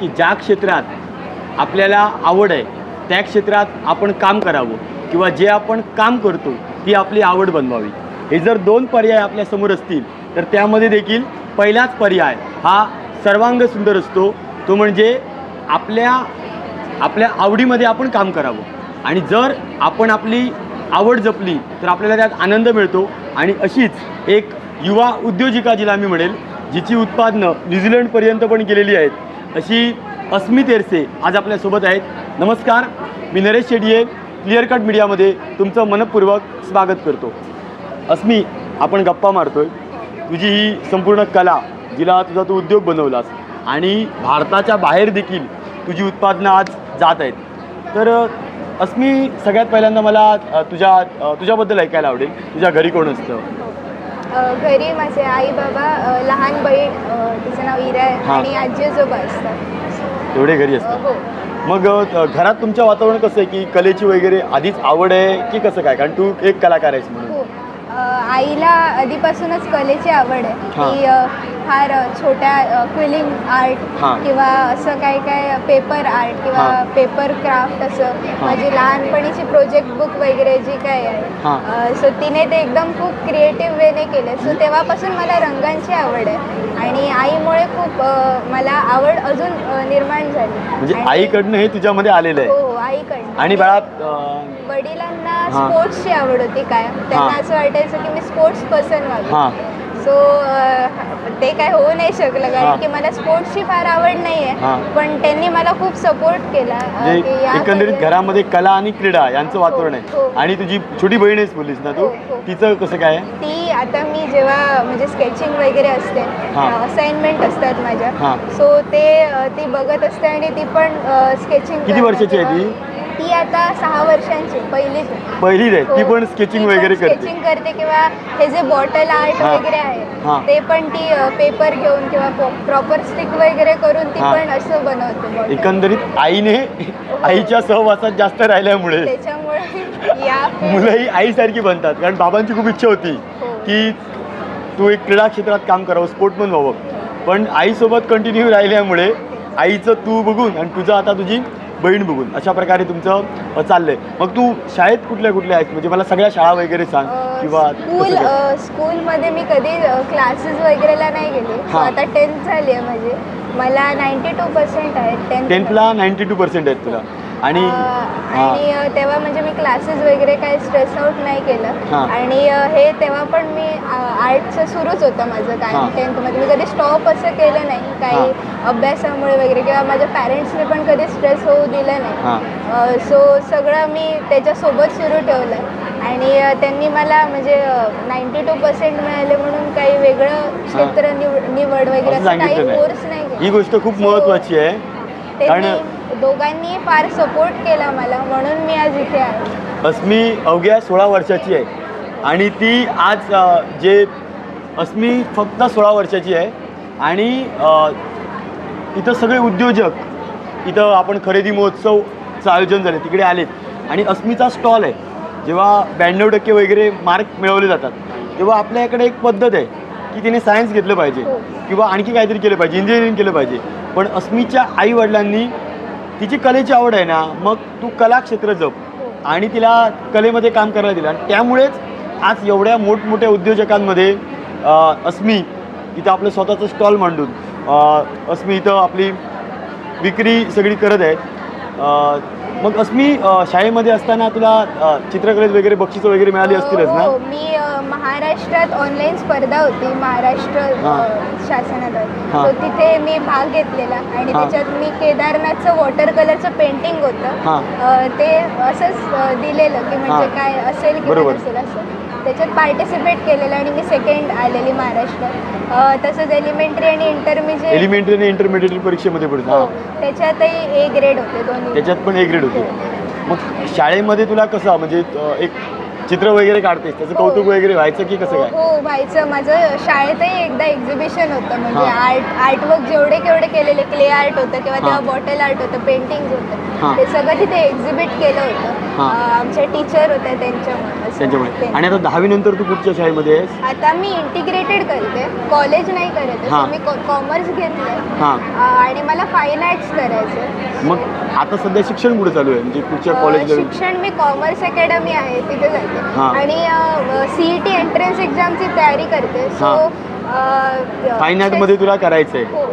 की ज्या क्षेत्रात आपल्याला आवड आहे त्या क्षेत्रात आपण काम करावं किंवा जे आपण काम करतो ती आपली आवड बनवावी. हे जर दोन पर्याय आपल्यासमोर असतील तर त्यामध्ये देखील पहिलाच पर्याय हा सर्वांग सुंदर असतो. तो म्हणजे आपल्या आपल्या आवडीमध्ये आपण काम करावं. आणि जर आपण आपली आवड जपली तर आपल्याला त्यात आनंद मिळतो. आणि अशीच एक युवा उद्योजिका जिला मी म्हणेल जिची उत्पादनं न्यूझीलंडपर्यंत पण गेलेली आहेत. अशी अस्मित तेरसे आज आपल्यासोबत आहेत. नमस्कार मी नरेश शेडिये क्लिअर कट मीडियामध्ये तुमचं मनपूर्वक स्वागत करतो. अस्मी आपण गप्पा मारतोय. तुझी ही संपूर्ण कला जिला तुझा तू उद्योग बनवलास आणि भारताच्या बाहेर देखील तुझी उत्पादनं आज जात आहेत. तर अस्मी सगळ्यात पहिल्यांदा मला तुझ्या तुझ्याबद्दल ऐकायला आवडेल. तुझ्या घरी कोण असतं? घरी माझे आई बाबा लहान बहीण तिचं नाव इरा आहे हा. आणि आजी आजोबा असतात. तेवढे घरी अ, असतं हो. मग घरात तुमचं वातावरण कसं आहे की कलेची वगैरे आधीच आवड आहे की कसं काय? कारण तू एक कलाकार आहेस म्हणून. हो आईला आधीपासूनच कलेची आवड आहे. अ, फार छोट्या क्विलिंग आर्ट. किंवा असं काय काय पेपर आर्ट किंवा. पेपर क्राफ्ट असं. माझी लहानपणीची प्रोजेक्ट बुक वगैरे जी काय. आहे. सो तिने ते एकदम खूप क्रिएटिव्ह वेने केले सो तेव्हापासून मला रंगांची आवड आहे. आणि आईमुळे खूप मला आवड अजून निर्माण झाली. म्हणजे आईकडनं हे तुझ्यामध्ये आलेलं आहे. हो आईकडनं आणि बाळा अ, वडिलांना हा. स्पोर्ट्सची आवड होती काय त्यांना. असं वाटायचं की मी स्पोर्ट्स पर्सन व्हावी हां सो ते काय होऊ नाही शकलं हा. कारण की मला स्पोर्ट्सची फार आवड नाही हा. आहे पण त्यांनी मला खूप सपोर्ट केला अ, की या एकंदरीत घरामध्ये कला आणि क्रीडा यांचं वातावरण आहे हो. आणि तुझी छोटी बहीण आहेस बोललीस ना तू हो, हो. तिचं कसं काय आहे ती आता मी जेव्हा म्हणजे स्केचिंग वगैरे असते हा. असाइनमेंट असतात माझ्या हा. सो ते अ, ती बघत असते आणि ती पण स्केचिंग किती वर्षाची आहे ती? ती आता सहा वर्षांची पहिलीच आहे. पहिलीच आहे ती हो. पण स्केचिंग ती पण वगैरे करते स्केचिंग करते किंवा हे जे बॉटल आर्ट हा. वगैरे हा. आहे ते पण ती पेपर घेऊन किंवा प्रॉपर स्टिक वगैरे करून ती हा. पण असं बनवते bottle. एकंदरीत आईने आईच्या सहवासात जास्त राहिल्यामुळे त्याच्यामुळे या मुलंही आईसारखी बनतात कारण बाबांची खूप इच्छा होती हो. की तू एक क्रीडा क्षेत्रात काम करावं स्पोर्टमन व्हावं पण आईसोबत कंटिन्यू राहिल्यामुळे आईचं तू बघून आणि तुझं आता तुझी बहीण बघून अशा प्रकारे तुमचं चाललंय. मग तू शाळेत कुठल्या कुठल्या आहेस म्हणजे मला सगळ्या शाळा वगैरे सांग किंवा स्कूल? स्कूलमध्ये मी कधी क्लासेस वगैरेला नाही गेले. हा. आता टेन्थ झाली आहे माझी. मला नाईन्टी टू पर्सेंट आहे टेन्थ टेन्थला नाईन्टी टू पर्सेंट आहेत तुला. आणि आणि तेव्हा म्हणजे मी क्लासेस वगैरे काही स्ट्रेस आउट नाही केलं. हा. आणि हे तेव्हा पण मी आर्टचं सुरूच होतं माझं हा. काय टेन्थमध्ये मी कधी स्टॉप असं केलं नाही. काही अभ्यासामुळे वगैरे किंवा माझ्या पॅरेंट्सने पण कधी स्ट्रेस होऊ दिलं नाही. सो सगळं मी त्याच्यासोबत सुरू ठेवलं. आणि अ, त्यांनी मला म्हणजे नाईन्टी टू पर्सेंट मिळाले म्हणून काही वेगळं क्षेत्र निवड निवड वगैरे असं असं काही सांगितलं कोर्स नाही नाही ही गोष्ट खूप So, महत्त्वाची आहे. कारण दोघांनी फार सपोर्ट केला मला म्हणून मी आज इथे आहे. अस्मी अवघ्या सोळा वर्षाची आहे. आणि ती आज अ, जे अस्मी फक्त सोळा वर्षाची आहे. आणि अ, इथं सगळे उद्योजक इथं आपण खरेदी महोत्सवचं आयोजन झाले तिकडे आलेत. आणि अस्मीचा स्टॉल आहे. जेव्हा ब्याण्णव टक्के वगैरे मार्क मिळवले जातात तेव्हा आपल्या इकडे एक पद्धत आहे की तिने सायन्स घेतलं पाहिजे. हो. किंवा आणखी काहीतरी केलं पाहिजे इंजिनिअरिंग केलं पाहिजे. पण अस्मीच्या आईवडिलांनी तिची कलेची आवड आहे ना मग तू कला क्षेत्र जप आणि तिला कलेमध्ये काम करायला दिलं. आणि त्यामुळेच आज एवढ्या मोठमोठ्या उद्योजकांमध्ये अस्मी इथं आपलं स्वतःचं स्टॉल मांडून अस्मी इथं आपली विक्री सगळी करत आहे. मग अस्मी अ, शाळेमध्ये असताना तुला अ, चित्रकलेत वगैरे बक्षिसं वगैरे मिळाली असतीलच ना हो मी अ, महाराष्ट्रात ऑनलाईन स्पर्धा होती महाराष्ट्र हा. शासनाद्वारे हा. तो तिथे मी भाग घेतलेला आणि हा. त्याच्यात मी केदारनाथचं वॉटर कलरचं पेंटिंग होतं हां अ, ते असंच अ, दिलेलं की म्हणजे हा. काय असेल किंवा बरोबर. नसेल असं त्याच्यात पार्टिसिपेट केलेलं आणि मी सेकंड आलेली महाराष्ट्रात तसंच एलिमेंटरी आणि इंटरमिजिएट एलिमेंटरी आणि इंटरमिडिएट परीक्षेमध्ये पडतं हो हां त्याच्यातही ए ग्रेड होते दोन्ही त्याच्यात पण ए ग्रेड होती हो. मग शाळेमध्ये तुला कसं म्हणजे अ, एक चित्र वगैरे काढतेस त्याचं हो. कौतुक वगैरे व्हायचं की कसं हो काय हो व्हायचं माझं शाळेतही एकदा एक्झिबिशन होतं म्हणजे हा. आर्ट आर्टवर्क जेवढे केवढे केलेले क्ले आर्ट होतं किंवा हा. तेव्हा बॉटल आर्ट होतं पेंटिंग हा. होतं ते सगळं तिथे एक्झिबिट केलं होतं हा. अं, आमचे टीचर होते त्यांच्यामुळे त्यांच्यामुळे. आणि आता दहावी नंतर तू कुठच्या शाळेमध्ये आहेस? आता मी इंटिग्रेटेड करते. कॉलेज नाही करत आहे. हा. मी कॉमर्स घेतलंय. हां. अं, आणि मला फाईन आर्ट्स करायचं मग आता सध्या शिक्षण कुठे चालू आहे? म्हणजे पुढच्या कॉलेजला शिक्षण मी कॉमर्स अकॅडमी आहे तिथे जाते. हा. आणि सीईटी एंट्रन्स एक्झामची तयारी करते. सो फाईन आर्टमध्ये तुला करायचं आहे हो.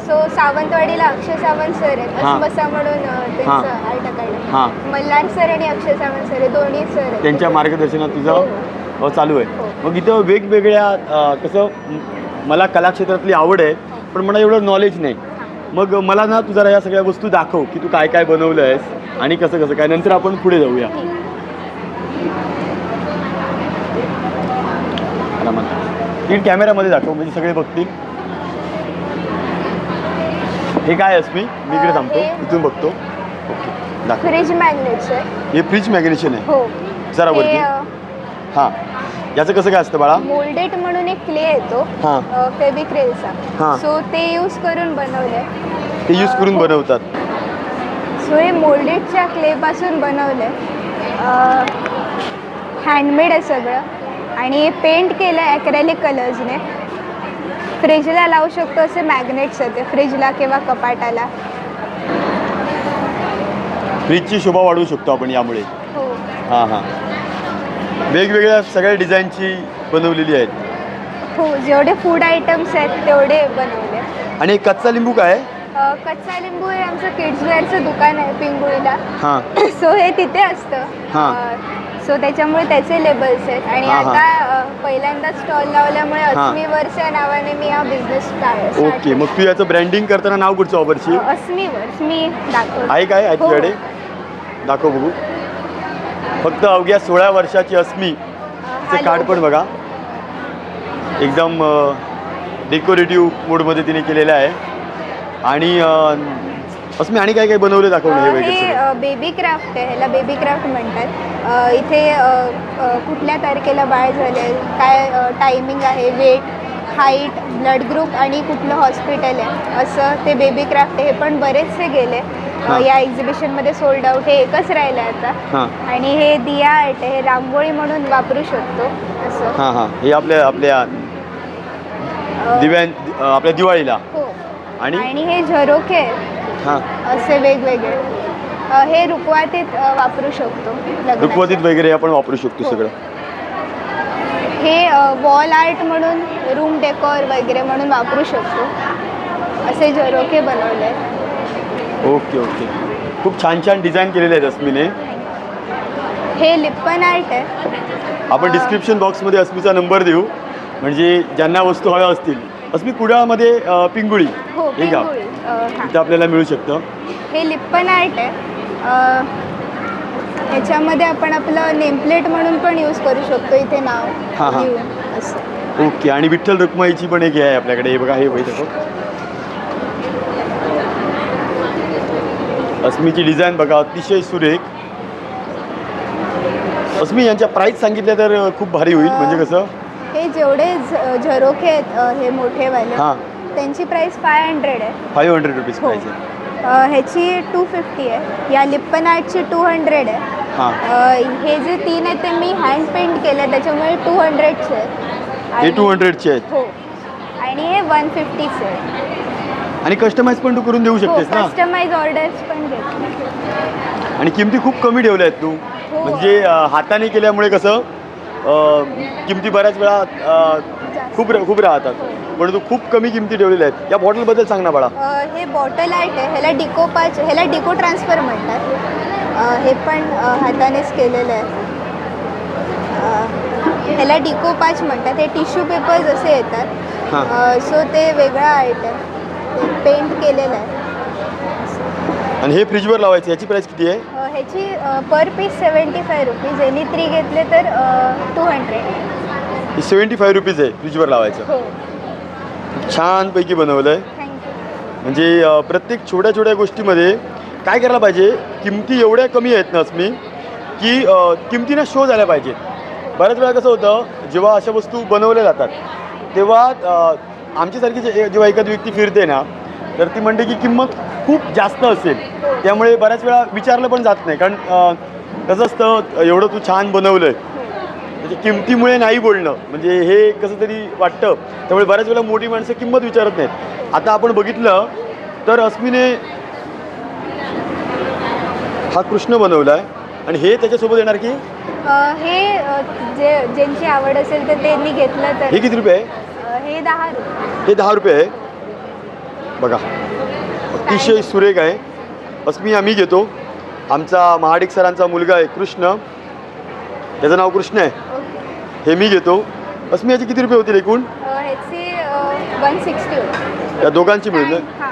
सो सावंतवाडीला अक्षय सावंत सर आहेत हा. अस्मसा म्हणून अ, हा. आर्ट हां मल्हार सर आणि अक्षय सावंत सर हे दोन्ही सर आहेत त्यांच्या मार्गदर्शनात हो, तुझं अ, चालू आहे हो. मग इथं वेगवेगळ्या अ, कसं म- मला कलाक्षेत्रातली आवड आहे पण मला एवढं नॉलेज नाही मग मला ना तू जरा या सगळ्या वस्तू दाखव की तू काय काय बनवलं आहेस आणि कसं कसं काय नंतर आपण पुढे जाऊया. आरामात. नीट कॅमेऱ्यामध्ये दाखव म्हणजे सगळे बघतील हे काय आहेस मी? मी इकडे थांबतो. हे- इथून बघतो. ओके. दाखव. फ्रीज मॅग्नेट्स आहे हे फ्रीज मॅग्नेशन आहे हो. जरा वरती. हां. याचं कसं काय असतं बाळा? मोल्डेट म्हणून एक क्ले येतो. हां. फेबिक्रेलचा हा. सो ते यूज करून बनवलंय. ते यूज करून बनवतात. सो हे मोल्डेडच्या क्लेपासून बनवलं आहे हँडमेड आहे सगळं. आणि हे पेंट केलं आहे ॲक्रेलिक कलर्सने फ्रीजला लावू शकतो असे मॅग्नेट्स आहेत. ते फ्रीजला किंवा कपाटाला. फ्रीजची शोभा वाढवू शकतो आपण यामुळे. हो. हां हां. वेगवेगळ्या सगळ्या डिझाईनची बनवलेली आहेत. हो जेवढे फूड आयटम्स आहेत तेवढे बनवले. आणि एक कच्चा लिंबू काय? अ, कच्चा लिंबू हे आमचं किड्सवेअरचं दुकान आहे पिंगुळीला. हां. सो हे तिथे असतं. हा. सो त्याच्यामुळे त्याचे लेबल्स आहेत. आणि हा, हा. आता अ, पहिल्यांदा स्टॉल लावल्यामुळे हा. अस्मीवर्स या नावाने मी हा बिझनेस ओके मग तू याचं ब्रँडिंग करताना नाव कुठचं वापरशील अस्मीवर्स मी दाखवते आहे काय? हो. तुझ्याकडे दाखव बघू. फक्त अवघ्या सोळा वर्षाची अस्मी. अ, ते हा कार्ड पण. बघा. एकदम डेकोरेटिव्ह मूडमध्ये तिने केलेलं आहे. आणि अ, अस्मी आणि काय काय बनवलं दाखवलं हे वगैरे हे. बेबी क्राफ्ट आहे ह्याला बेबी क्राफ्ट म्हणतात. अ, इथे अ, अ, कुठल्या तारखेला बाळ झाले काय टायमिंग आहे वेट हाईट ब्लड ग्रुप आणि कुठलं हॉस्पिटल आहे असं ते बेबी क्राफ्ट हे पण बरेचसे गेले. अ, हा. या एक्झिबिशनमध्ये सोल्ड आउट हे एकच राहिलं आहे आता. हां. आणि हे दिया आर्ट आहे हे रांगोळी म्हणून वापरू शकतो असं. हां हां. हे आपल्या आपल्या अ, दिव्यां आपल्या दिवाळीला. हो. आणि? आणि हे झरोके आहेत हां. असे वेगवेगळे. अ, हे रुकवातीत अ, वापरू शकतो. लग्नाच्या. रुखवतीत वगैरे आपण वापरू शकतो हो. सगळं. हे वॉल आर्ट म्हणून रूम डेकोर वगैरे म्हणून वापरू शकतो. असे झरोके बनवले. Okay okay. खूप छान छान डिझाईन केलेले आहेत अस्मीने. हे लिप्पन आर्ट आहे. आपण डिस्क्रिप्शन बॉक्समध्ये अस्मीचा नंबर देऊ. म्हणजे ज्यांना वस्तू हव्या असतील. अस्मी कुडाळमध्ये अ, पिंगुळी. हो हे गाव पिंगुळी. हा. इथं आपल्याला मिळू शकतं. हे लिप्पन आर्ट आहे. अ, ह्याच्यामध्ये आपण आपलं नेमप्लेट म्हणून पण यूज करू शकतो इथे हा, नाव. हा. लिहून असं. ओके आणि विठ्ठल रुक्माईची पण एक हे आहे आपल्याकडे. हे बघा हे दाखव अस्मीची डिझाईन बघा अतिशय सुरेख. अस्मी यांच्या प्राईस सांगितल्या तर खूप भारी होईल. म्हणजे कसं? हे जेवढे झ- झरोके आहेत अ, हे मोठेवाले हां. त्यांची प्राईस फाय हंड्रेड आहे. फाईव्ह हंड्रेड रुपीज हो. प्राईस आहे. अ, ह्याची टू फिफ्टी आहे. या लिप्पन आर्टची टू हंड्रेड आहे. हां. अ, हे जे तीन आहेत ते मी हँड पेंट केले त्याच्यामुळे टू हंड्रेडचे आहेत. हे टू हंड्रेडचे आहेत. हो. आणि हे वन फिफ्टीचे आहे आणि कस्टमाइज पण तू करून देऊ हो शकतेस ना? कस्टमाइज ऑर्डर्स पण घेतले आणि किमती खूप कमी ठेवल्या आहेत तू. हो. म्हणजे अ, हाताने केल्यामुळे कसं अ, किमती बऱ्याच वेळा अ, खूप र- खूप राहतात. परंतु खूप कमी किमती ठेवलेल्या आहेत. या बॉटलबद्दल सांग ना बाळा. अ, हे बॉटल आर्ट आहे ह्याला डिको पाच ह्याला डिको ट्रान्सफर म्हणतात. अ, हे पण अ, हातानेच केलेलं आहे. अ, ह्याला डिको पाच म्हणतात. हे टिश्यू पेपर्स असे येतात. सो ते वेगळा आर्ट आहे ते पेंट केलेलं आहे. आणि हे फ्रीजवर लावायचं याची प्राईस किती आहे? अ, ह्याची per piece seventy five rupees यांनी थ्री घेतले तर टू हंड्रेड ही सेवन्टी फाईव्ह रुपीज आहे फ्रीजवर लावायचं. हो. छानपैकी बनवलं आहे म्हणजे अ, प्रत्येक छोट्या छोट्या गोष्टीमध्ये काय करायला पाहिजे? किमती एवढ्या कमी आहेत ना मी की अ, किमतीनं शो झाल्या पाहिजेत. बऱ्याच वेळा कसं होतं जेव्हा अशा वस्तू बनवल्या जातात तेव्हा अ, आमच्यासारखी जे जेव्हा एखादी व्यक्ती फिरते ना तर ती म्हणते की किंमत खूप जास्त असेल. त्यामुळे बऱ्याच वेळा विचारलं पण जात नाही. कारण अ, कसं असतं एवढं तू छान बनवलं आहे म्हणजे किमतीमुळे नाही बोलणं. म्हणजे हे कसं तरी वाटतं. त्यामुळे बऱ्याच वेळेला मोठी माणसं किंमत विचारत नाहीत. आता आपण बघितलं तर अस्मीने हा कृष्ण बनवला आहे आणि हे त्याच्यासोबत येणार की? हे जे ज्यांची आवड असेल तर त्यांनी घेतलं तर. हे किती रुपये आहे? हे दहा रुपये. हे दहा रुपये आहे. बघा. अतिशय सुरेख आहे. अस्मी आम्ही घेतो. आमचा महाडिक सरांचा मुलगा आहे कृष्ण. त्याचं नाव कृष्ण आहे. हे मी घेतो. अस्मी याचे किती रुपये होतील एकूण? वन सिक्स्टी होती या दोघांची मिळून? हां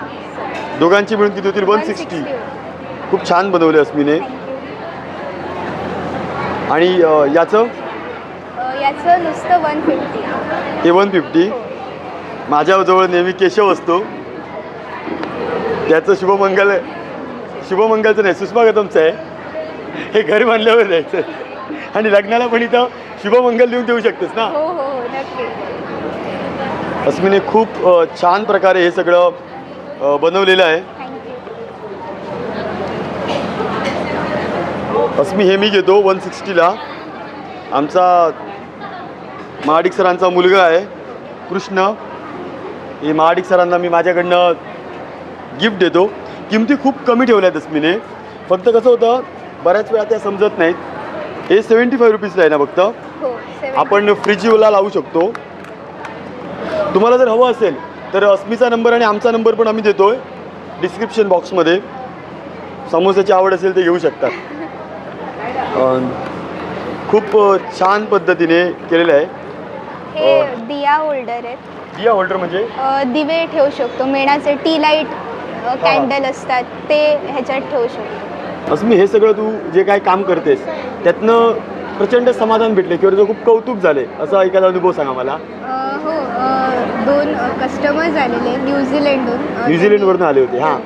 दोघांची मिळून किती होतील? वन सिक्स्टी खूप छान बनवले अस्मीने. आणि याचं? याचं नुसतं वन फिफ्टी हे वन फिफ्टी माझ्याजवळ नेहमी केशव असतो. त्याचं शुभमंगल शुभमंगलचं नाही सुषमागतमचं आहे. हे घर बांधल्यावर द्यायचं. आणि लग्नाला पण इथं शुभमंगल लिहून देऊ शकतेस ना? हो हो हो नक्की. अस्मीने खूप छान प्रकारे हे सगळं बनवलेलं आहे. अस्मी हे मी घेतो वन सिक्स्टीला आमचा महाडिक सरांचा मुलगा आहे कृष्ण. हे महाडिक सरांना मी माझ्याकडनं गिफ्ट देतो. किमती खूप कमी ठेवल्या आहेत अस्मीने. फक्त कसं होतं बऱ्याच वेळा त्या समजत नाहीत. हे सेवन्टी फाईव्ह रुपीजला आहे ना फक्त? हो. आपण फ्रीजीवला लावू शकतो. तुम्हाला जर हवं असेल तर अस्मीचा नंबर आणि आमचा नंबर पण आम्ही देतोय. डिस्क्रिप्शन बॉक्समध्ये समोसाची आवड असेल ते घेऊ शकतात. खूप छान पद्धतीने केलेलं आहे. हे दिया होल्डर आहेत. दिया होल्डर म्हणजे? दिवे ठेवू शकतो मेणाचे टी लाइट कॅन्डल असतात ते ह्याच्यात ठेवू शकतो. अस्मी हे सगळं तू जे काय काम करतेस त्यातनं प्रचंड समाधान भेटले किंवा तुझं खूप कौतुक झाले असा एखादा अनुभव सांगा मला हो दोन कस्टमर्स आलेले न्यूझीलंडहून. न्यूझीलंडवरून आले होते हां.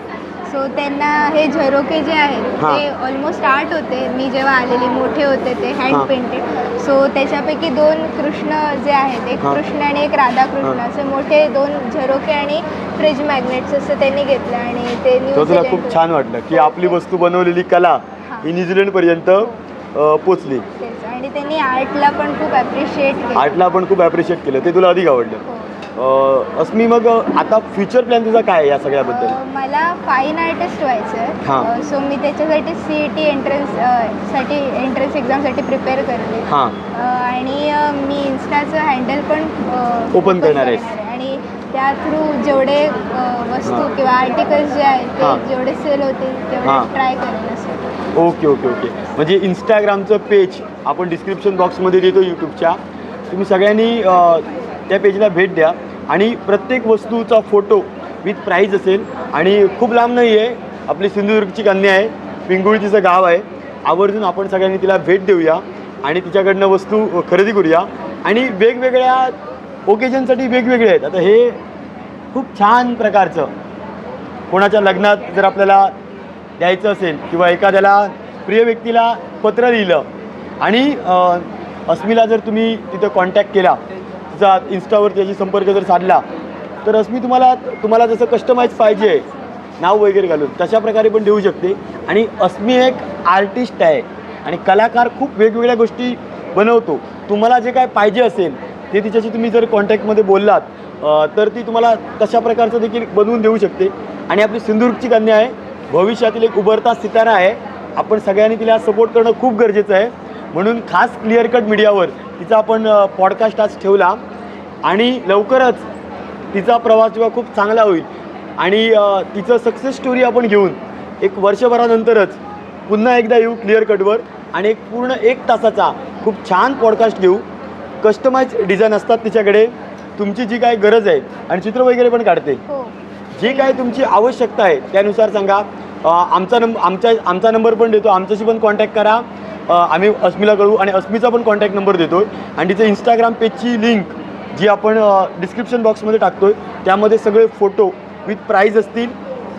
सो त्यांना हे झरोके जे आहेत हां. ते ऑलमोस्ट आर्ट होते मी जेव्हा आलेली मोठे होते ते हँड हां. पेंटेड सो त्याच्यापैकी दोन कृष्ण जे आहेत एक हां. कृष्ण आणि एक राधाकृष्ण हां. असे मोठे दोन झरोके आणि फ्रीज मॅग्नेट्स असं त्यांनी घेतलं आणि ते तर तुला खूप न्यूझीलंड छान वाटलं की आपली वस्तू बनवलेली कला ही न्यूझीलंडपर्यंत अ, पोचली तेच आणि त्यांनी आर्टला पण खूप ॲप्रिशिएट केलं आर्टला आपण खूप ॲप्रिशिएट केलं ते तुला अधिक आवडलं हो. अ, अस्मी मग आता फ्युचर प्लॅन तुझा काय आहे या सगळ्याबद्दल अ, मला फाईन आर्टिस्ट व्हायचं हां. आहे सो मी त्याच्यासाठी सी ई टी एंट्रन्ससाठी एंट्रन्स एक्झामसाठी प्रिपेअर करते हां अ, आणि अ, मी इन्स्टाचं हँडल पण अ, Open करणार आहेस. आहे. आणि त्या थ्रू जेवढे अ, वस्तू हां. किंवा आर्टिकल्स जे आहेत हां. ते जेवढे सेल होतील हां. तेवढे ट्राय करेन असं ओके ओके ओके म्हणजे इंस्टाग्रामचं पेज आपण डिस्क्रिप्शन बॉक्समध्ये देतो यूट्यूबच्या तुम्ही सगळ्यांनी अ, त्या पेजला भेट द्या. आणि प्रत्येक वस्तूचा फोटो विथ प्राईज असेल. आणि खूप लांब नाही आहे आपली सिंधुदुर्गची कन्या आहे. पिंगुळी तिचं गाव आहे. आवर्जून आपण सगळ्यांनी तिला भेट देऊया. आणि तिच्याकडनं वस्तू खरेदी करूया. आणि वेगवेगळ्या ओकेजनसाठी वेगवेगळे आहेत. आता हे खूप छान प्रकारचं कोणाच्या लग्नात जर आपल्याला द्यायचं असेल किंवा एखाद्याला प्रिय व्यक्तीला पत्र लिहिलं. आणि अस्मिला जर तुम्ही तिथं कॉन्टॅक्ट केला जात इन्स्टावर त्याची संपर्क जर साधला तर अस्मी तुम्हाला तुम्हाला जसं कस्टमाइज पाहिजे नाव वगैरे घालून तशा प्रकारे पण देऊ शकते. आणि अस्मी एक आर्टिस्ट आहे आणि कलाकार खूप वेगवेगळ्या गोष्टी बनवतो. तुम्हाला जे काय पाहिजे असेल ते तिच्याशी तुम्ही जर कॉन्टॅक्टमध्ये बोललात तर ती तुम्हाला तशा प्रकारचं देखील बनवून देऊ शकते. आणि आपली सिंधुदुर्गची कन्या आहे. भविष्यातील एक उभरता सितारा आहे. आपण सगळ्यांनी तिला सपोर्ट करणं खूप गरजेचं आहे. म्हणून खास क्लिअर कट मीडियावर तिचा आपण पॉडकास्ट आज ठेवला आणि लवकरच तिचा प्रवास जेव्हा खूप चांगला होईल आणि तिचं सक्सेस स्टोरी आपण घेऊन एक वर्षभरानंतरच पुन्हा एकदा येऊ क्लिअर कटवर आणि एक पूर्ण एक तासाचा खूप छान पॉडकास्ट घेऊ. कस्टमाइज डिझाईन असतात तिच्याकडे. तुमची जी काय गरज आहे आणि चित्र वगैरे पण काढते. हो. जी काय तुमची आवश्यकता आहे त्यानुसार सांगा. आमचा नंब आमच्या आमचा नंबर पण देतो. आमच्याशी पण कॉन्टॅक्ट करा. आम्ही अस्मीला कळू आणि अस्मीचा पण कॉन्टॅक्ट नंबर देतो आहे आणि तिचं इंस्टाग्राम पेजची लिंक जी आपण डिस्क्रिप्शन बॉक्समध्ये टाकतो आहे त्यामध्ये सगळे फोटो विथ प्राईज असतील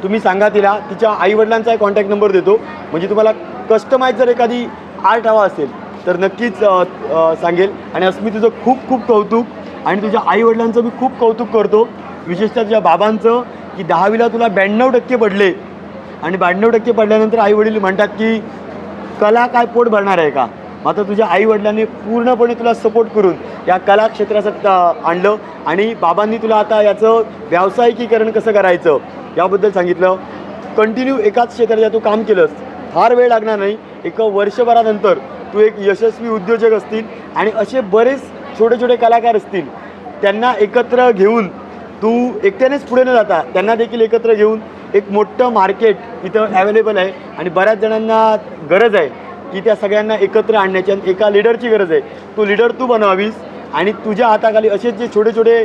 तुम्ही सांगा तिला. तिच्या आईवडिलांचा कॉन्टॅक्ट नंबर देतो. म्हणजे तुम्हाला कस्टमाइज जर एखादी आर्ट हवा असेल तर नक्कीच सांगेल. आणि अस्मी तुझं खूप खूप कौतुक आणि तुझ्या आईवडिलांचं मी खूप कौतुक करतो. विशेषतः तुझ्या बाबांचं की दहावीला तुला ब्याण्णव टक्के पडले. आणि ब्याण्णव टक्के पडल्यानंतर आईवडील म्हणतात की कला काय पोट भरणार आहे का? मात्र तुझ्या आईवडिलांनी पूर्णपणे तुला सपोर्ट करून या कला क्षेत्रात आणलं आणि बाबांनी तुला आता याचं व्यावसायिकीकरण कसं करायचं याबद्दल सांगितलं. कंटिन्यू एकाच क्षेत्रात तू काम केलंस. फार वेळ लागणार नाही. एका वर्षभरानंतर तू एक यशस्वी उद्योजक असतील आणि असे बरेच छोटे छोटे कलाकार असतील. त्यांना एकत्र घेऊन तू एकट्यानेच पुढे न जाता त्यांना देखील एकत्र घेऊन एक मोठं मार्केट इथं अवेलेबल आहे. आणि बऱ्याच जणांना गरज आहे की त्या सगळ्यांना एकत्र आणण्याची आणि एका लिडरची गरज आहे. तो लिडर तू बनवावीस आणि तुझ्या हाताखाली असे जे छोटे छोटे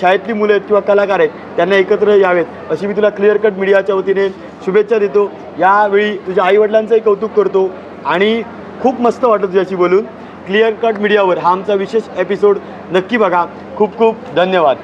शाळेतली मुलं आहेत किंवा कलाकार आहेत त्यांना एकत्र यावेत. अशी मी तुला क्लिअर कट मीडियाच्या वतीने शुभेच्छा देतो. यावेळी तुझ्या आईवडिलांचंही कौतुक करतो आणि खूप मस्त वाटतं तुझ्याशी बोलून. क्लिअर कट मीडियावर हा आमचा विशेष एपिसोड नक्की बघा. खूप खूप धन्यवाद.